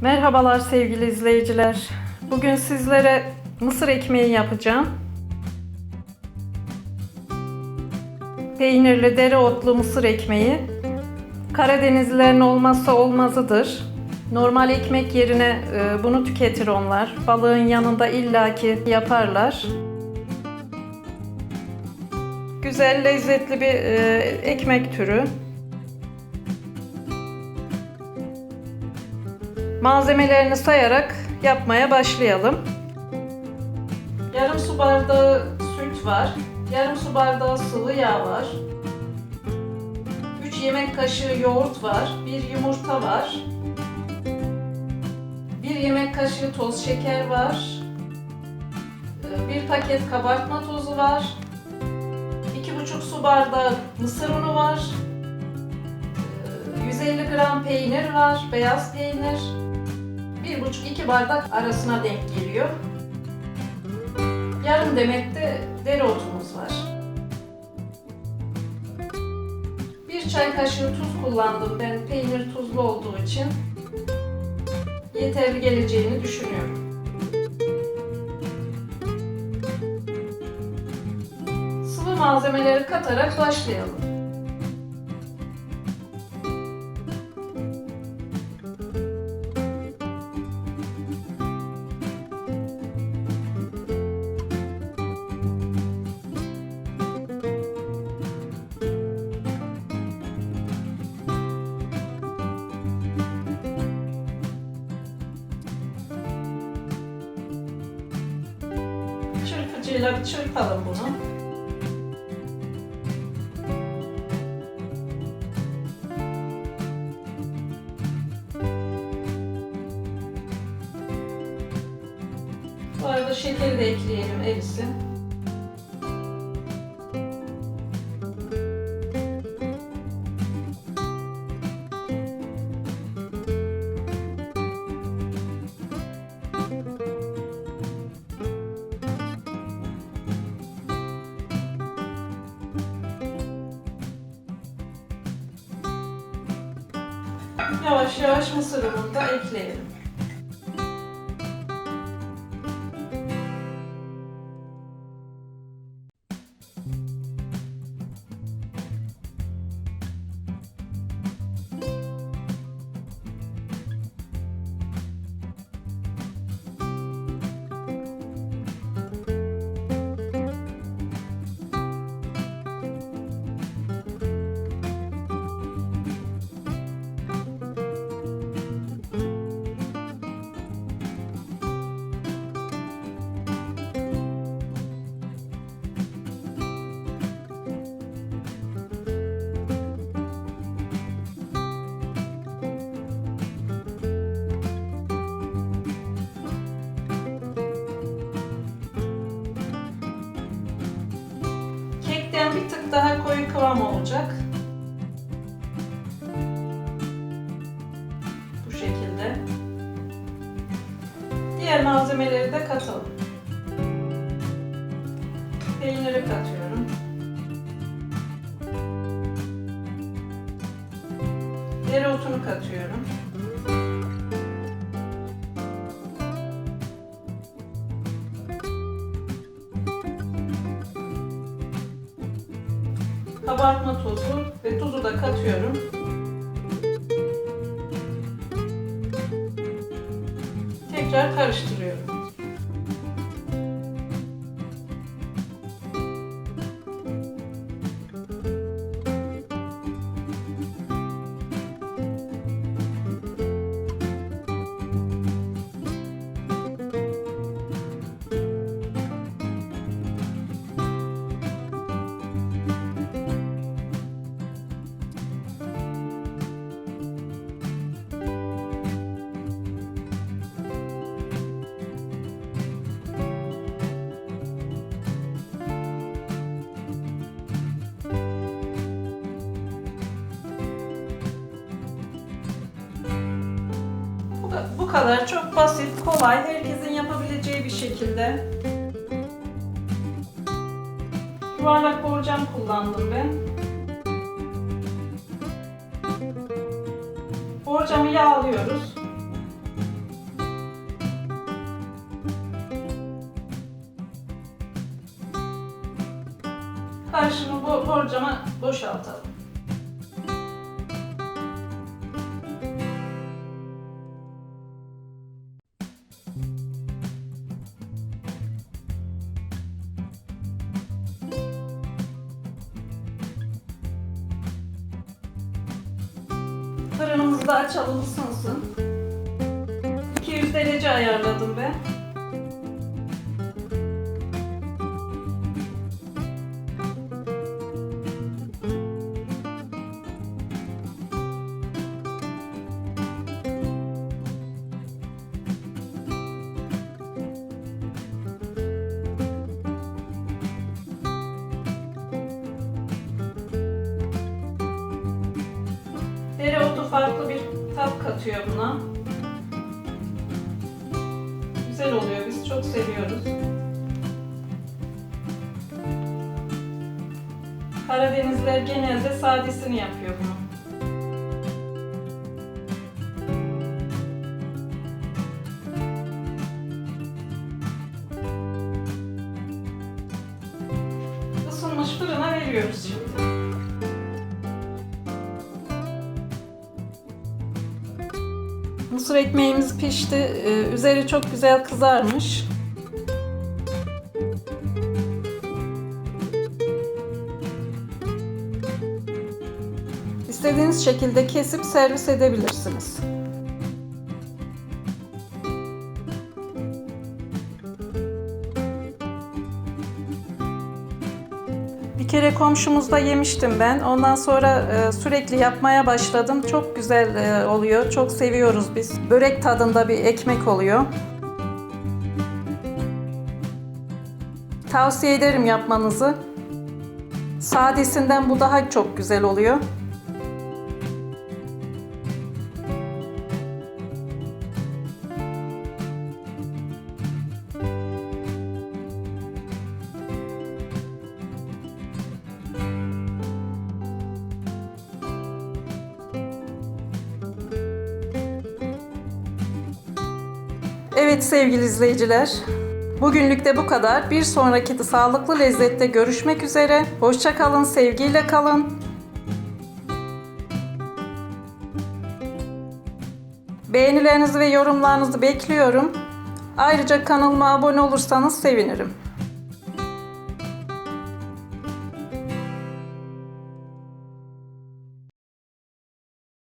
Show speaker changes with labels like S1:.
S1: Merhabalar sevgili izleyiciler. Bugün sizlere mısır ekmeği yapacağım. Peynirli dereotlu mısır ekmeği. Karadenizlilerin olmazsa olmazıdır. Normal ekmek yerine e, bunu tüketir onlar. Balığın yanında illaki yaparlar. Güzel, lezzetli bir e, ekmek türü. Malzemelerini sayarak yapmaya başlayalım. Yarım su bardağı süt var. Yarım su bardağı sıvı yağ var. 3 yemek kaşığı yoğurt var. 1 yumurta var. 1 yemek kaşığı toz şeker var. 1 paket kabartma tozu var. 2,5 su bardağı mısır unu var. 150 gram peynir var, beyaz peynir. 1,5-2 bardak arasına denk geliyor. Yarım demet de dereotumuz var. Bir çay kaşığı tuz kullandım ben peynir tuzlu olduğu için. Yeterli geleceğini düşünüyorum. Sıvı malzemeleri katarak başlayalım. Çırpıcıyla bir çırpalım bunu. Bu arada şekeri de ekleyelim erisin. Yavaş yavaş mısır ununu da ekleyelim. Bir tık daha koyu kıvam olacak. Bu şekilde. Diğer malzemeleri de katalım. Peyniri katıyorum. Dereotunu katıyorum. Kabartma tozu ve tuzu da katıyorum. Tekrar karıştırıyorum. Bu kadar çok basit, kolay, herkesin yapabileceği bir şekilde. Yuvarlak borcam kullandım ben. Borcamı yağlıyoruz. Karşımı borcama boşaltalım. Fırınımızı da açalım ısınsın. 200 derece ayarladım ben. Dereotu farklı bir tat katıyor buna. Güzel oluyor. Biz çok seviyoruz. Karadenizler genelde sadesini yapıyor bunu. Isınmış fırına veriyoruz Mısır ekmeğimiz pişti. Ee, Üzeri çok güzel kızarmış. İstediğiniz şekilde kesip servis edebilirsiniz. Kere komşumuzda yemiştim ben. Ondan sonra e, sürekli yapmaya başladım. Çok güzel e, oluyor. Çok seviyoruz biz. Börek tadında bir ekmek oluyor. Tavsiye ederim yapmanızı. Sadesinden bu daha çok güzel oluyor. Evet sevgili izleyiciler. Bugünlük de bu kadar. Bir sonraki de sağlıklı lezzette görüşmek üzere. Hoşça kalın, sevgiyle kalın. Beğenilerinizi ve yorumlarınızı bekliyorum. Ayrıca kanalıma abone olursanız sevinirim.